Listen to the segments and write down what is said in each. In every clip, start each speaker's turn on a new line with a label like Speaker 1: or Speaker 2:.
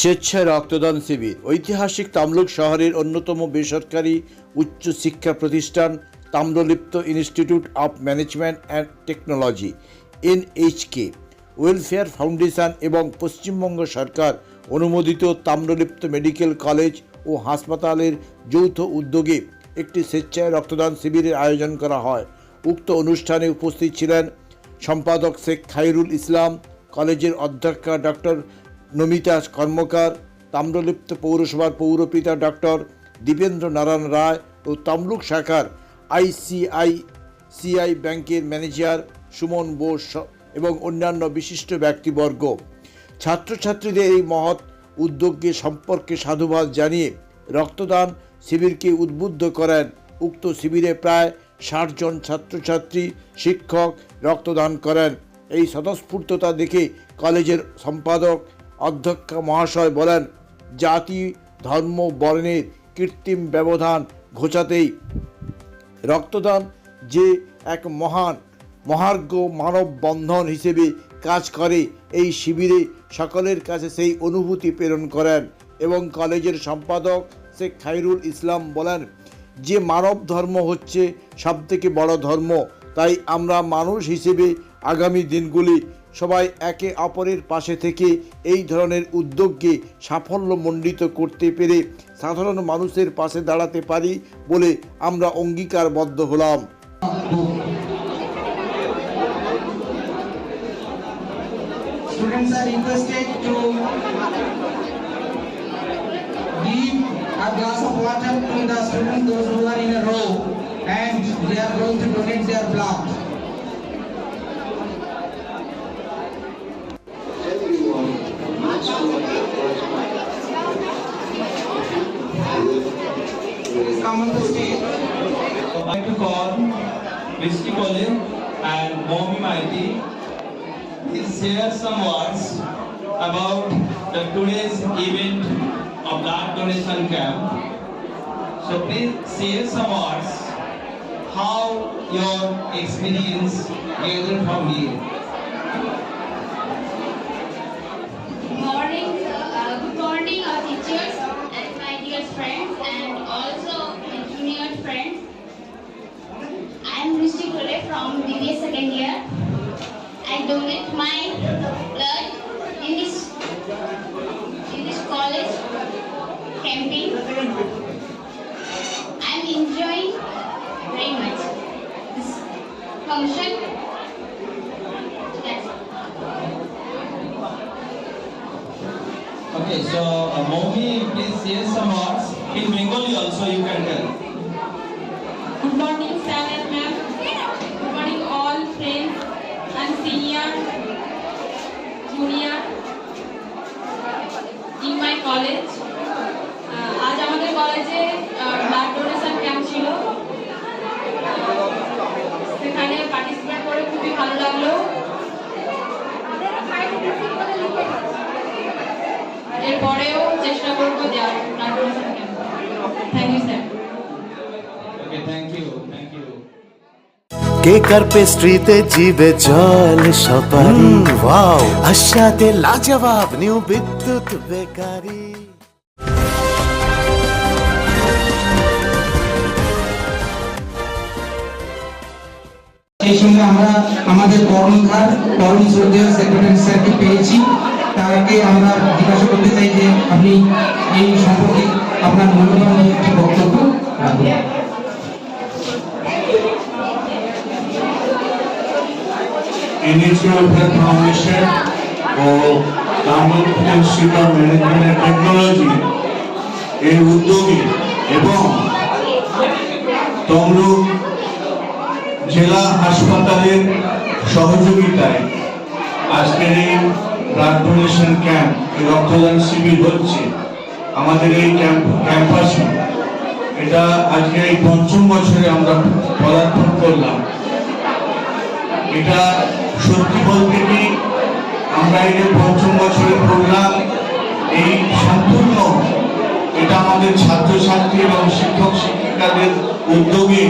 Speaker 1: স্বেচ্ছায় রক্তদান শিবির। ঐতিহাসিক তামলুক শহরের অন্যতম বেসরকারি উচ্চ শিক্ষা প্রতিষ্ঠান Tamralipta institute of management and technology, NHK. Welfare foundation এবং পশ্চিমবঙ্গ সরকার অনুমোদিত তাম্রলিপ্ত মেডিকেল কলেজ ও হাসপাতালের যৌথ উদ্যোগে একটি স্বেচ্ছায় রক্তদান শিবিরের আয়োজন করা হয়। উক্ত অনুষ্ঠানে উপস্থিত ছিলেন সম্পাদক শেখ খাইরুল ইসলাম, কলেজের অধ্যক্ষা ডক্টর নমিতা কর্মকার, তাম্রলিপ্ত পৌরসভার পৌরপিতা ডক্টর দীপেন্দ্র নারায়ণ রায় ও তমলুক শাখার আইসিআই, সিআই ব্যাংকের ম্যানেজার সুমন বোস এবং অন্যান্য বিশিষ্ট ব্যক্তিবর্গ। ছাত্রছাত্রীদের এই মহৎ উদ্যোগকে সম্পর্কে সাধুবাদ জানিয়ে রক্তদান শিবিরকে উদ্বুদ্ধ করেন। উক্ত শিবিরে প্রায় ষাট জন ছাত্রছাত্রী, শিক্ষক রক্তদান করেন। এই স্বতঃস্ফূর্ততা দেখে কলেজের সম্পাদক অধ্যক্ষ মহাশয় বলেন, জাতি, ধর্ম বর্ণের কৃত্রিম ব্যবধান ঘোচাতেই রক্তদান যে এক মহান মহার্ঘ মানব বন্ধন হিসেবে কাজ করে, এই শিবিরে সকলের কাছে সেই অনুভূতি প্রেরণ করেন এবং কলেজের সম্পাদক শেখ খাইরুল ইসলাম বলেন, যে মানব ধর্ম হচ্ছে সবথেকে বড় ধর্ম, তাই আমরা মানুষ হিসেবে আগামী দিনগুলি সবাই একে অপরের পাশে থেকে এই ধরনের উদ্যোগকে সাফল্যমণ্ডিত করতে পেরে সাধারণ মানুষের পাশে দাঁড়াতে পারি বলে আমরা অঙ্গীকারবদ্ধ হলাম
Speaker 2: Students are requested to give a glass of water to the students, those who are in a row, and they are going to donate their blood. The stage.
Speaker 3: I'd like to call Misty Colin and Momi Maiti. Please share some words about the today's event of blood donation camp. So please share some words how your experience gathered from here.
Speaker 4: Good morning, sir and
Speaker 5: ma'am. Good morning, all friends and senior, junior in my college. আজ আমাদের কলেজে
Speaker 6: কেকার পেস্ট্রিতে জিবে জল সপারি? Wow আশাতে লাজবাব new Bidyut bakery.
Speaker 2: সেই সঙ্গে আমরা আমাদের কর্মধার পরম শ্রদ্ধেয় সেক্রেটারি স্যারকে পেয়েছি। তাকে আমরা জিজ্ঞাসা করতে চাই যে আপনি এই সম্পর্কে আপনার মূল্যবান একটি বক্তব্য রাখুন।
Speaker 7: ইনিশিয়াল ফাউন্ডেশন ও ইনস্টিটিউট অফ ম্যানেজমেন্ট টেকনোলজি এর উদ্যোগে এবং তমলুক জেলা হাসপাতালের সহযোগিতায় আজকের এই ব্লাড ডোনেশন ক্যাম্প রক্তদান শিবির হচ্ছে। আমাদের এই ক্যাম্প, ক্যাম্পাসে এটা আজকে এই পঞ্চম বছরে আমরা পদার্পণ করলাম। এটা সত্যি বলতে কি, আমরা এই যে পঞ্চম বছরের প্রোগ্রাম এই সম্পূর্ণ এটা আমাদের ছাত্রছাত্রী এবং শিক্ষক শিক্ষিকাদের উদ্যোগে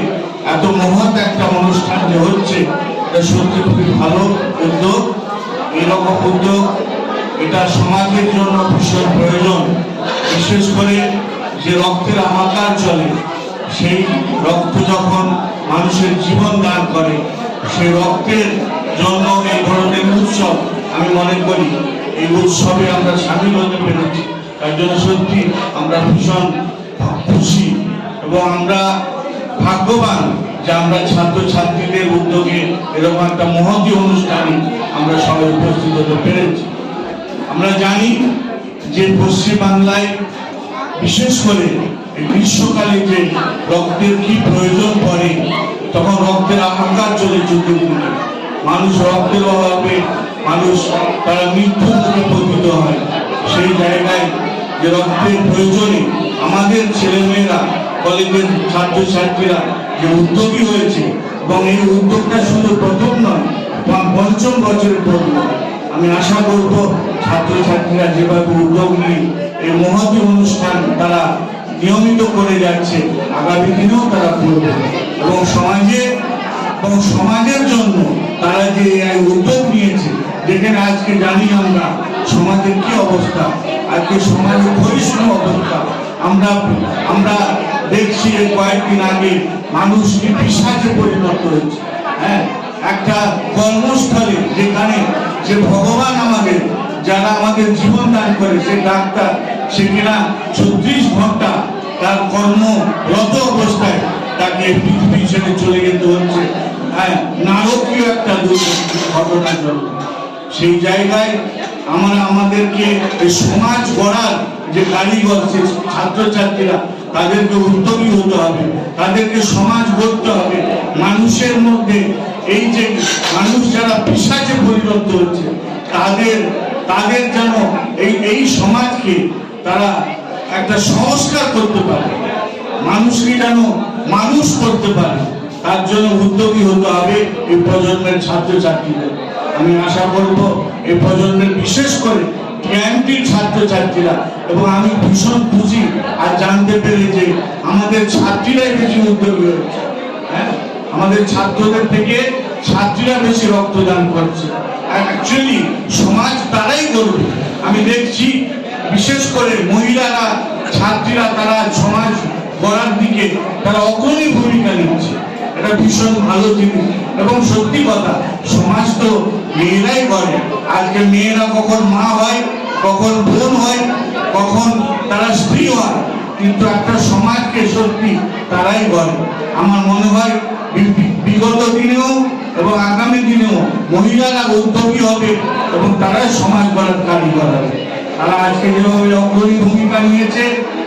Speaker 7: এত মহৎ একটা অনুষ্ঠান যে হচ্ছে, এটা সত্যি খুবই ভালো উদ্যোগ। এরকম উদ্যোগ, এটা সমাজের জন্য ভীষণ প্রয়োজন। বিশেষ করে যে রক্তের হাহাকার চলে, সেই রক্ত যখন মানুষের জীবন দান করে, সেই রক্তের জন্য এই ধরনের উৎসব আমি মনে করি, এই উৎসবে আমরা সামিল হতে পেরেছি। তার জন্য সত্যি আমরা ভীষণ খুশি এবং আমরা ভাগ্যবান যে আমরা ছাত্রছাত্রীদের উদ্যোগে এরকম একটা মহতী অনুষ্ঠানে আমরা সবাই উপস্থিত হতে পেরেছি। আমরা জানি যে পশ্চিম বাংলায় বিশেষ করে গ্রীষ্মকালে যে রক্তের কি প্রয়োজন পড়ে, তখন রক্তের হাহাকার চলে চতুর্দিকে মানুষ রক্তের অভাবে মানুষ তারা মৃত্যুর মুখে পতিত হয়। সেই জায়গায় যে রক্তের প্রয়োজনে আমাদের ছেলেমেয়েরা, কলেজের ছাত্রছাত্রীরা যে উদ্যোগী হয়েছে এবং এই উদ্যোগটা শুধু প্রথম নয় পা- পঞ্চম বছরের প্রথম আমি আশা করব ছাত্রছাত্রীরা যেভাবে উদ্যোগ নিয়ে এই মহতী অনুষ্ঠান তারা নিয়মিত করে যাচ্ছে, আগামী দিনেও তারা করবে। এবং সমাজে এবং সমাজের জন্য তারা যে উদ্যোগ নিয়েছে যেখানে আজকে জানি আমরা সমাজের কি অবস্থা, আজকে সমাজের ক্ষয়িষ্ণু অবস্থা। আমরা আমরা দেখছি এই কয়েকদিন আগে মানুষ কি পিসাচে পরিণত হয়েছে। হ্যাঁ একটা কর্মস্থলে যেখানে যে ভগবান আমাদের, যারা আমাদের জীবন দান করে সে ডাক্তার, সে কিনা ছত্রিশ ঘণ্টা তার কর্মরত অবস্থায় তাকে পৃথিবী ছেড়ে চলে যেতে হচ্ছে। হ্যাঁ নারকীয় একটা ঘটনার জন্য সেই জায়গায় আমরা আমাদেরকে সমাজ গড়ার যে কারিগর, সে ছাত্রছাত্রীরা, তাদেরকে উদ্যোগী হতে হবে, তাদেরকে সমাজ গড়তে হবে। মানুষের মধ্যে এই যে মানুষ যারা পিসাচে পরিণত হচ্ছে, তাদের তাদের যেন এই এই সমাজকে তারা একটা সংস্কার করতে পারে। মানুষকে যেন মানুষ করতে পারে। তার জন্য উদ্যোগী হতে হবে এই প্রজন্মের ছাত্র ছাত্রছাত্রীদের। আমি আশা করব এই প্রজন্মের বিশেষ করে ক্যাম্পটির ছাত্রছাত্রীরা, এবং আমি ভীষণ খুশি আর জানতে পেরে যে আমাদের ছাত্রীরাই বেশি উদ্যোগী হয়েছে। হ্যাঁ? আমাদের ছাত্রদের থেকে ছাত্রীরা বেশি রক্তদান করছে। অ্যাকচুয়ালি সমাজ তারাই করবে আমি দেখছি বিশেষ করে মহিলারা, ছাত্রীরা, তারা সমাজ গড়ার দিকে তারা অগ্রণী ভূমিকা নিচ্ছে। এটা ভীষণ ভালো জিনিস। এবং সত্যি কথা, সমাজ তো মেয়েরাই গড়ে আজকে মেয়েরা কখন মা হয়, কখন বোন হয়, কখন তারা স্ত্রী হয়, কিন্তু একটা সমাজকে সত্যি তারাই গড়ে আমার মনে হয় বিগত দিনেও এবং আগামী দিনেও মহিলারা উদ্যোগী হবে এবং তারাই সমাজ গড়ার কারিগর হবে তারা আজকে যেভাবে অগ্রণী ভূমিকা নিয়েছে,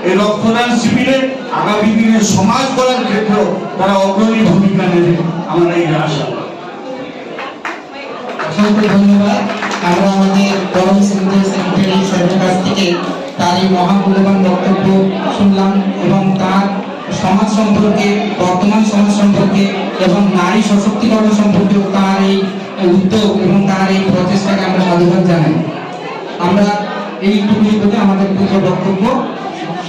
Speaker 7: এই রক্তদান শিবিরে আগামী দিনে সমাজ গড়ার ক্ষেত্রেও তারা অগ্রণী ভূমিকা নেবে আমার এই আশা।
Speaker 2: অসংখ্য ধন্যবাদ। আমরা আমাদের সিনিয়র সেক্রেটারি কাছ থেকে তার এই মহামূল্যবান বক্তব্য শুনলাম এবং তার সমাজ সম্পর্কে, বর্তমান সমাজ সম্পর্কে এবং নারী সশক্তিকরণ সম্পর্কেও তার এই উদ্যোগ এবং তার এই প্রচেষ্টাকে আমরা সাধুবাদ জানাই। আমরা এইটুকুনি বলে আমাদের বক্তব্য